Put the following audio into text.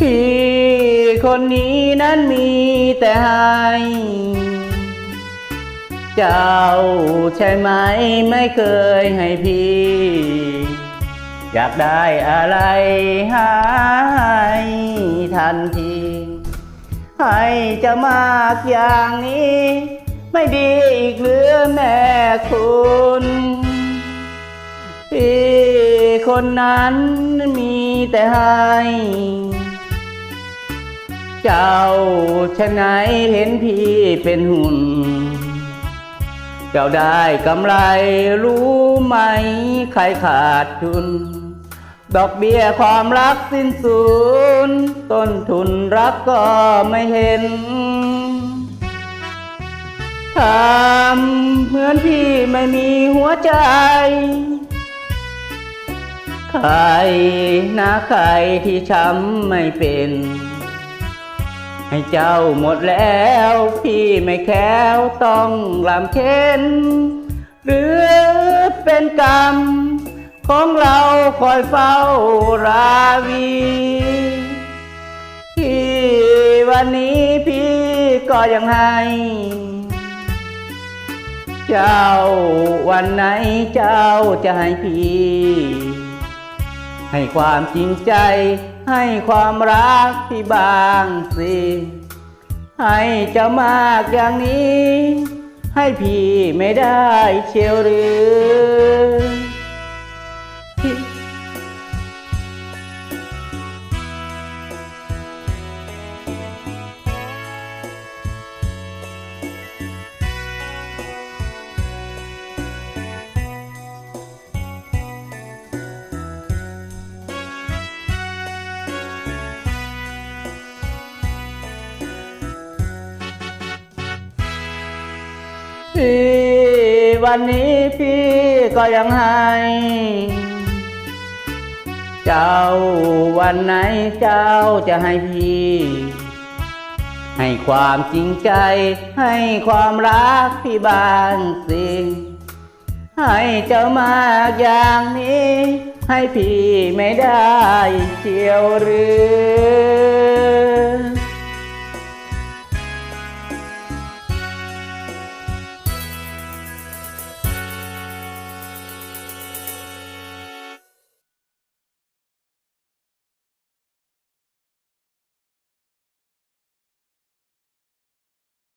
พี่คนนี้นั้นมีแต่ให้เจ้าใช่ไหมไม่เคยให้พี่ อยากได้อะไรใหายทันทีให้จะมากอย่างนี้ ไม่ดีอีกหรือแม่คุณพี่คนนั้นมีแต่ให้ เจ้าชะไหนเห็นพี่เป็นหุ่น เจ้าได้กำไรรู้ไหมใครขาดทุน ดอกเบี้ยความรักสิ้นสูญต้นทุนรักก็ไม่เห็นทำเหมือนพี่ไม่มีหัวใจใครนะใครที่ช้ำไม่เป็น ให้เจ้าหมดแล้ว พี่ไม่แค้วต้องลำเค็นหรือเป็นกรรม ของเราคอยเฝ้าราวีที่วันนี้พี่ก็ยังให้ เจ้าวันไหนเจ้าจะให้พี่ ให้ความจริงใจ ให้ความรักที่บางสิให้เจะมากอย่างนี้ ให้พี่ไม่ได้เชียวหรือ วันนี้พี่ก็ยังให้ เจ้าวันไหนเจ้าจะให้พี่ ให้ความจริงใจ ให้ความรักพี่บางสิให้เจ้ามากอย่างนี้ ให้พี่ไม่ได้เชียวหรือ